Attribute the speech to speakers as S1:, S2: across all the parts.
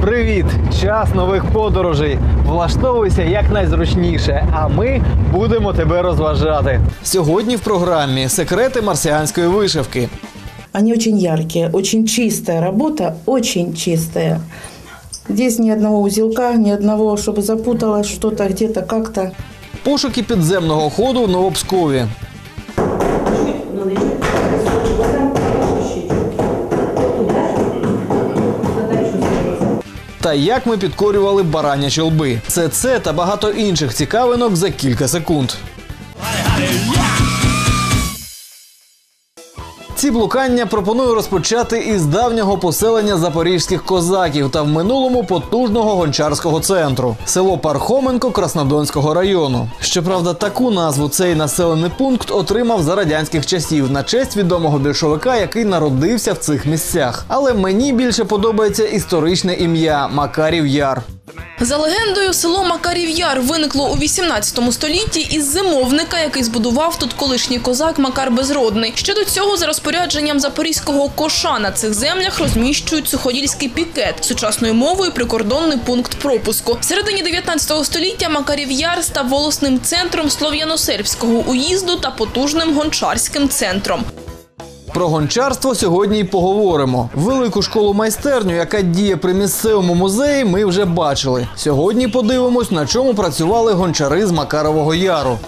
S1: Привіт! Час нових подорожей. Влаштовуйся якнайзручніше, а ми будемо тебе розважати. Сьогодні в програмі секрети марсіанської вишивки.
S2: Они очень яркие, очень чистая работа, очень чистая. Здесь ни одного узелка, ни одного, чтобы запуталось что-то где-то как-то.
S1: Пошуки підземного ходу в Новопскові. Та як ми підкорювали баранячі лби. Це це та багато інших цікавинок за кілька секунд. Ці блукання пропоную розпочати із давнього поселення запорізьких козаків та в минулому потужного гончарського центру село Пархоменко Краснодонського району. Щоправда, таку назву цей населений пункт отримав за радянських часів на честь відомого більшовика, який народився в цих місцях. Але мені більше подобається історичне ім'я Макарів Яр.
S3: За легендою, село Макарів Яр виникло у 18 столітті із зимовника, який збудував тут колишній козак Макар Безродний. Ще до цього, за розпорядженням запорізького коша на цих землях розміщують суходільський пікет сучасною мовою прикордонний пункт пропуску. В середині 19 століття Макарів Яр став волосним центром слов'яно-сербського уїзду та потужним гончарським центром.
S1: Про гончарство сьогодні й поговоримо. Велику школу майстерню, яка діє при місцевому музеї, ми вже бачили. Сьогодні подивимось, на чому працювали гончари з Макарового Яру.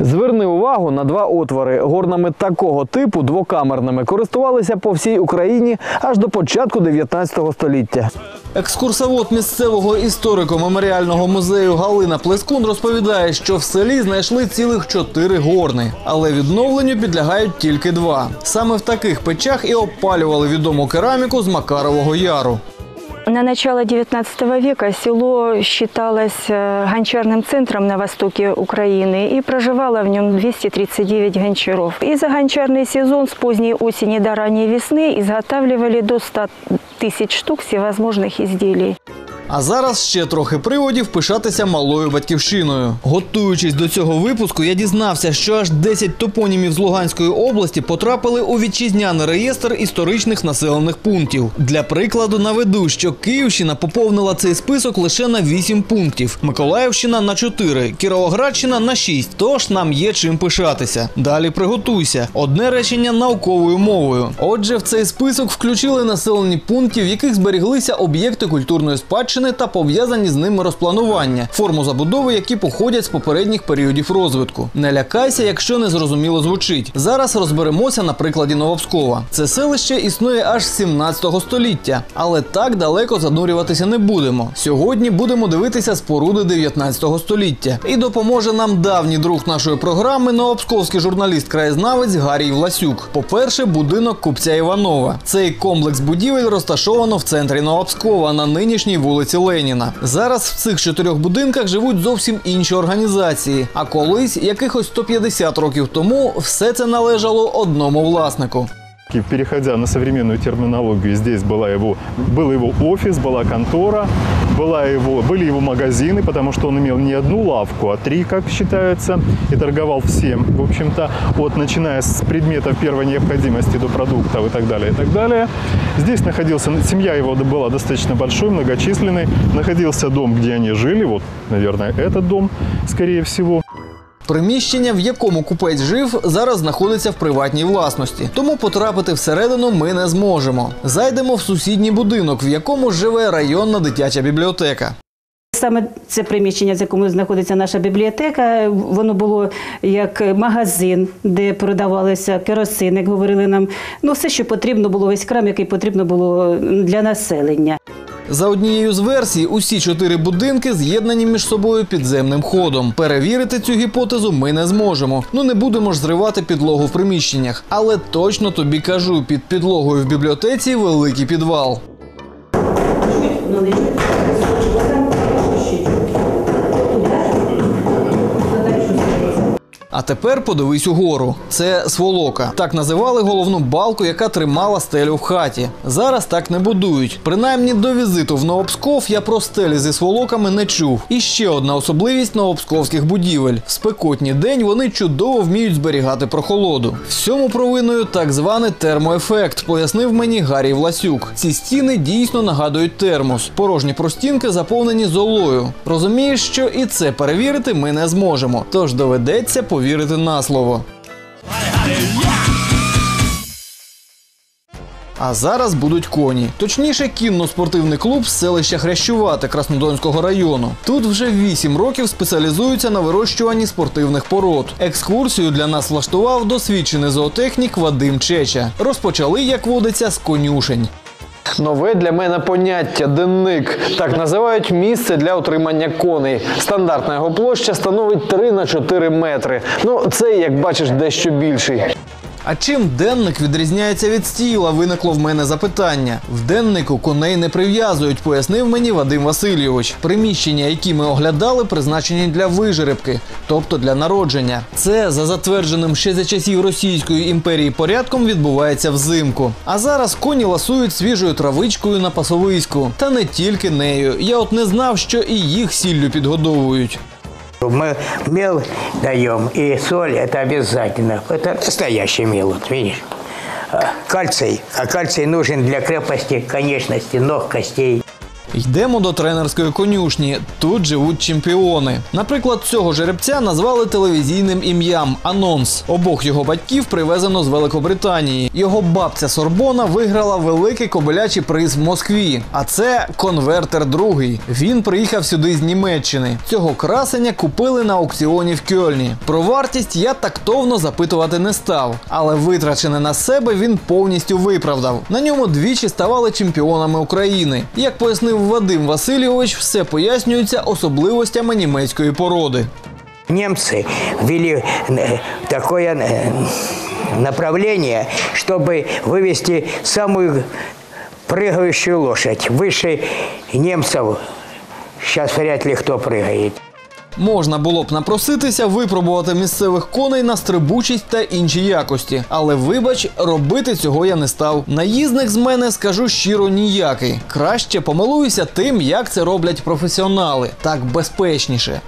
S1: Зверни увагу на два отвори. Горнами такого типу двокамерними користувалися по всій Україні аж до початку 19 століття. Екскурсовод місцевого історико-меморіального музею Галина Плескун розповідає, що в селі знайшли цілих чотири горни, але відновленню підлягають тільки два. Саме в таких печах і опалювали відому кераміку з Макарового Яру.
S4: На начало XIX века село считалось э, гончарным центром на востоке Украины и проживало в нем 239 гончаров. И за гончарный сезон с поздней осени до ранней весны изготавливали до 100 тысяч штук всевозможных изделий.
S1: А зараз ще трохи приводів пишатися малою батьківщиною. Готуючись до цього випуску, я дізнався, що аж 10 топонімів з Луганської області потрапили у вітчизняний реєстр історичних населених пунктів. Для прикладу наведу, що Київщина поповнила цей список лише на 8 пунктів, Миколаївщина на 4, Кіровоградщина на 6. Тож нам є чим пишатися. Далі приготуйся. Одне речення науковою мовою. Отже, в цей список включили населені пункти, в яких зберіглися об'єкти культурної спадщини та пов'язані з ними розпланування, форму забудови, які походять з попередніх періодів розвитку. Не лякайся, якщо не зрозуміло звучить. Зараз розберемося на прикладі Новопскова. Це селище існує аж 17 століття, але так далеко занурюватися не будемо. Сьогодні будемо дивитися споруди 19 століття. І допоможе нам давній друг нашої програми, новопсковський журналіст-краєзнавець Гарій Власюк. По-перше, будинок купця Іванова. Цей комплекс будівель розташовано в центрі Новопскова на нинішній вулиці Леніна. Зараз в цих чотирьох будинках живуть зовсім інші організації. А колись, якихось 150 років тому, все це належало одному власнику.
S5: И Переходя на современную терминологию, здесь была его, был его офис, была контора, была его, были его магазины, потому что он имел не одну лавку, а три, как считается, и торговал всем, в общем-то, от начиная с предметов первой необходимости до продуктов и так далее, и так далее. Здесь находился, семья его была достаточно большой, многочисленной, находился дом, где они жили, вот, наверное, этот дом, скорее всего.
S1: Приміщення, в якому купець жив, зараз знаходиться в приватній власності, тому потрапити всередину ми не зможемо. Зайдемо в сусідній будинок, в якому живе районна дитяча бібліотека.
S6: Саме це приміщення, в якому знаходиться наша бібліотека, воно було як магазин, де продавалися керосин, як говорили нам. Ну, все, що потрібно було, весь крам, який потрібно було для населення.
S1: За однією з версій, усі чотири будинки з'єднані між собою підземним ходом. Перевірити цю гіпотезу ми не зможемо. Ну не будемо ж зривати підлогу в приміщеннях. Але точно тобі кажу, під підлогою в бібліотеці великий підвал. А тепер подивись угору. Це сволока. Так називали головну балку, яка тримала стелю в хаті. Зараз так не будують. Принаймні до візиту в Новопсков я про стелі зі сволоками не чув. І ще одна особливість новопсковських будівель: в спекотній день вони чудово вміють зберігати прохолоду. Всьому провиною так званий термоефект, пояснив мені Гарій Власюк. Ці стіни дійсно нагадують термос. Порожні простінки заповнені золою. Розумієш, що і це перевірити ми не зможемо. Тож доведеться повірити на слово. А зараз будуть коні. Точніше, кінно-спортивний клуб з селища Хрящувате Краснодонського району. Тут вже 8 років спеціалізуються на вирощуванні спортивних пород. Екскурсію для нас влаштував досвідчений зоотехнік Вадим Чеча. Розпочали, як водиться, з конюшень. Нове для мене поняття денник. Так називають місце для утримання коней. Стандартна його площа становить 3 на 4 метри. Ну, це, як бачиш, дещо більший. А чим денник відрізняється від стіла? Виникло в мене запитання. В деннику коней не прив'язують, пояснив мені Вадим Васильович. Приміщення, які ми оглядали, призначені для вижеребки, тобто для народження. Це за затвердженим ще за часів Російської імперії порядком відбувається взимку. А зараз коні ласують свіжою травичкою на пасовиську. Та не тільки нею. Я от не знав, що і їх сіллю підгодовують.
S7: Мы мел даем, и соль это обязательно. Это настоящий мел, вот видишь. А, Кальций. А кальций нужен для крепости конечности ног, костей.
S1: Йдемо до тренерської конюшні. Тут живуть чемпіони. Наприклад, цього жеребця назвали телевізійним ім'ям Анонс. Обох його батьків привезено з Великобританії. Його бабця Сорбона виграла великий кобилячий приз в Москві. А це конвертер другий. Він приїхав сюди з Німеччини. Цього красення купили на аукціоні в Кьольні. Про вартість я тактовно запитувати не став, але витрачене на себе він повністю виправдав. На ньому двічі ставали чемпіонами України. Як пояснив Вадим Васильович, все пояснюється особливостями німецької породи.
S7: Немцы ввели э, такое э, направление, чтобы вывести самую прыгающую лошадь. Выше немцев сейчас вряд ли кто прыгает.
S1: Можна було б напроситися випробувати місцевих коней на стрибучість та інші якості. Але вибач, робити цього я не став. Наїзник з мене скажу щиро ніякий. Краще помилуюся тим, як це роблять професіонали. Так безпечніше.